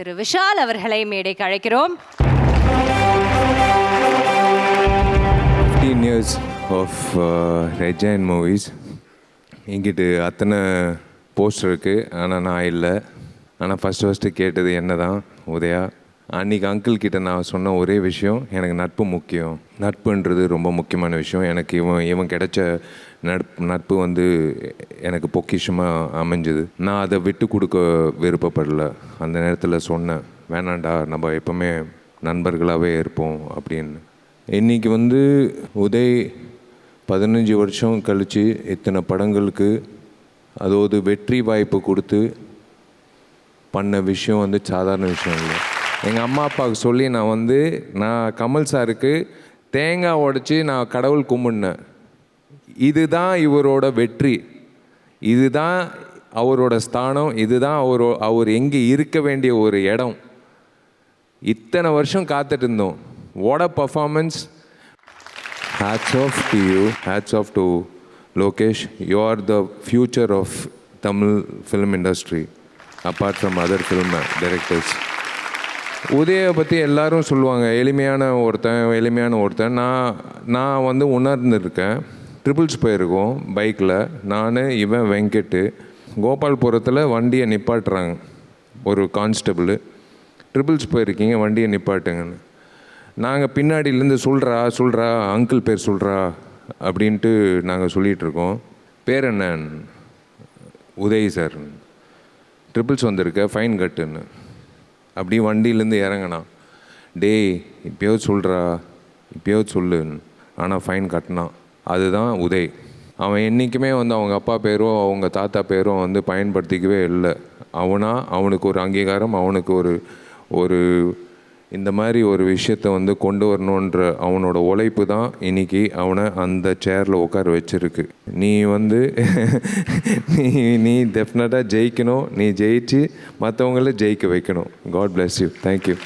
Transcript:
திரு விஷால் அவர்களை மேடைக்கு அழைக்கிறோம். 15 of of uh, movies Red என்கிட்ட அத்தனை போஸ்டர் இருக்குது ஆனால் நான் இல்லை. ஆனால் ஃபஸ்ட்டு ஃபஸ்ட்டு கேட்டது என்ன தான் உதயா? அன்றைக்கி அங்கிள் கிட்ட நான் சொன்ன ஒரே விஷயம் எனக்கு நட்பு முக்கியம். நட்புன்றது ரொம்ப முக்கியமான விஷயம். எனக்கு இவன் இவன் கிடைச்ச நட்பு நட்பு வந்து எனக்கு பொக்கிஷமாக அமைஞ்சுது. நான் அதை விட்டு கொடுக்க விருப்பப்படல. அந்த நேரத்தில் சொன்னேன் வேணாண்டா நம்ம எப்போவுமே நண்பர்களாகவே இருப்போம் அப்படின்னு. இன்னைக்கு வந்து உதய் பதினஞ்சு வருஷம் கழித்து இத்தனை படங்களுக்கு அதோது வெற்றி வாய்ப்பு கொடுத்து பண்ண விஷயம் வந்து சாதாரண விஷயம் இல்லை. எங்கள் அம்மா அப்பாவுக்கு சொல்லி நான் வந்து நான் கமல் சாருக்கு தேங்காய் உடைச்சி நான் கடவுள் கும்பிட்னேன். இதுதான் இவரோட வெற்றி. இதுதான் அவரோட ஸ்தானம். இதுதான் அவர் அவர் எங்கே இருக்க வேண்டிய ஒரு இடம். இத்தனை வருஷம் காத்துட்டு இருந்தோம். What a performance hats off to you hats off to Lokesh you are the future of Tamil film industry apart from other film directors உதயை பற்றி எல்லாரும் சொல்லுவாங்க. எளிமையான ஒருத்தன் எளிமையான ஒருத்தன். நான் நான் வந்து உணர்ந்துருக்கேன். ட்ரிபிள்ஸ் போயிருக்கோம் பைக்கில் நான் இவன் வெங்கட்டு. கோபால்புரத்தில் வண்டியை நிப்பாட்டுறாங்க. ஒரு கான்ஸ்டபிள். ட்ரிபிள்ஸ் போயிருக்கீங்க வண்டியை நிப்பாட்டுங்கன்னு. நாங்கள் பின்னாடியிலேருந்து சொல்கிறா சொல்கிறா அங்கிள் பேர் சொல்கிறா அப்படின்ட்டு நாங்கள் சொல்லிகிட்ருக்கோம் பேர் என்னன்னு? உதய் சார் ட்ரிபிள்ஸ் வந்திருக்க ஃபைன் கட்டுன்னு. அப்படியே வண்டியிலேருந்து இறங்கினான் டேய் இப்போயாவது சொல்கிறா இப்போயாவது சொல்லு. ஆனால் ஃபைன் கட்டினான் அதுதான் உதய். அவன் என்றைக்குமே வந்து அவங்க அப்பா பேரும் அவங்க தாத்தா பேரும் வந்து பயன்படுத்திக்கவே இல்லை. அவனா அவனுக்கு ஒரு அங்கீகாரம் அவனுக்கு ஒரு ஒரு இந்த மாதிரி ஒரு விஷயத்தை வந்து கொண்டு வரணுன்ற அவனோட உழைப்பு தான் இன்னைக்கு அவனை அந்த சேரில் உட்கார வச்சிருக்கு. நீ வந்து நீ நீ டெஃபினட்டாக ஜெயிக்கணும். நீ ஜெயிச்சு மற்றவங்கள ஜெயிக்க வைக்கணும். God bless you thank you